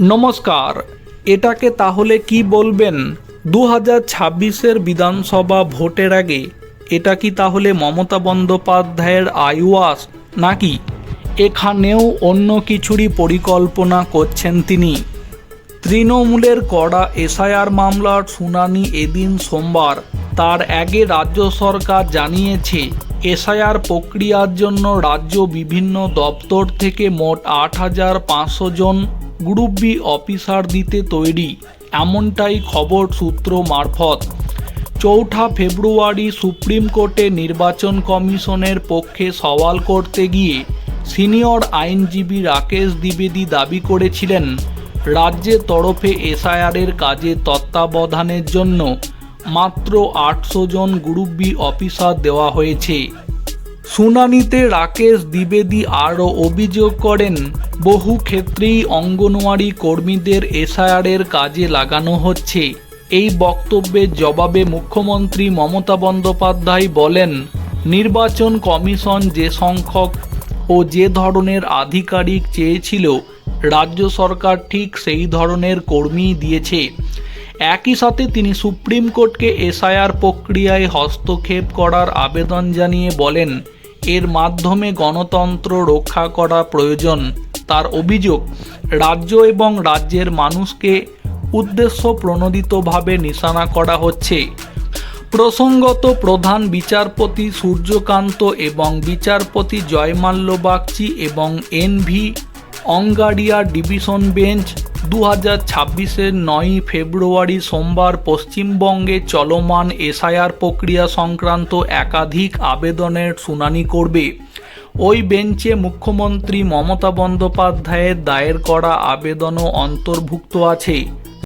নমস্কার, এটাকে তাহলে কি বলবেন? দু হাজার ছাব্বিশের বিধানসভা ভোটের আগে এটা কি তাহলে মমতা বন্দ্যোপাধ্যায়ের আইওয়াস নাকি? এখানেও অন্য কিছুরই পরিকল্পনা করছেন তিনি। তৃণমূলের কড়া এসআইআর মামলার শুনানি এদিন সোমবার। তার আগে রাজ্য সরকার জানিয়েছে, এসআইআর প্রক্রিয়ার জন্য রাজ্য বিভিন্ন দপ্তর থেকে মোট আট হাজার পাঁচশো জন গ্রুপ বি অফিসার দিতে তৈরি, এমনটাই খবর সূত্র মারফত। চৌঠা ফেব্রুয়ারি সুপ্রিম কোর্টে নির্বাচন কমিশনের পক্ষে সওয়াল করতে গিয়ে সিনিয়র আইনজীবী রাকেশ দ্বিবেদী দাবি করেছিলেন রাজ্যের তরফে এসআইআরের কাজে তত্ত্বাবধানের জন্য মাত্র আটশো জন গ্রুপ বি অফিসার দেওয়া হয়েছে। শুনানিতে রাকেশ দ্বিবেদী আরও অভিযোগ করেন, বহু ক্ষেত্রেই অঙ্গনওয়াড়ি কর্মীদের এসআইআরের কাজে লাগানো হচ্ছে। এই বক্তব্যের জবাবে মুখ্যমন্ত্রী মমতা বন্দ্যোপাধ্যায় বলেন, নির্বাচন কমিশন যে সংখ্যক ও যে ধরনের আধিকারিক চেয়েছিল, রাজ্য সরকার ঠিক সেই ধরনের কর্মী দিয়েছে। একই সাথে তিনি সুপ্রিম কোর্টকে এসআইআর প্রক্রিয়ায় হস্তক্ষেপ করার আবেদন জানিয়ে বলেন এর মাধ্যমে গণতন্ত্র রক্ষা করা প্রয়োজন। তার অভিযোগ, রাজ্য এবং রাজ্যের মানুষকে উদ্দেশ্য প্রণোদিতভাবে নিশানা করা হচ্ছে। প্রসঙ্গত প্রধান বিচারপতি সূর্যকান্ত এবং বিচারপতি জয়মাল্য বাগচি এবং এনভি অঙ্গাডিয়া ডিভিশন বেঞ্চ দু হাজার ছাব্বিশের নয়ই ফেব্রুয়ারি সোমবার পশ্চিমবঙ্গে চলমান এসআইআর প্রক্রিয়া সংক্রান্ত একাধিক আবেদনের শুনানি করবে। ওই বেঞ্চে মুখ্যমন্ত্রী মমতা বন্দ্যোপাধ্যায়ের দায়ের করা আবেদনও অন্তর্ভুক্ত আছে।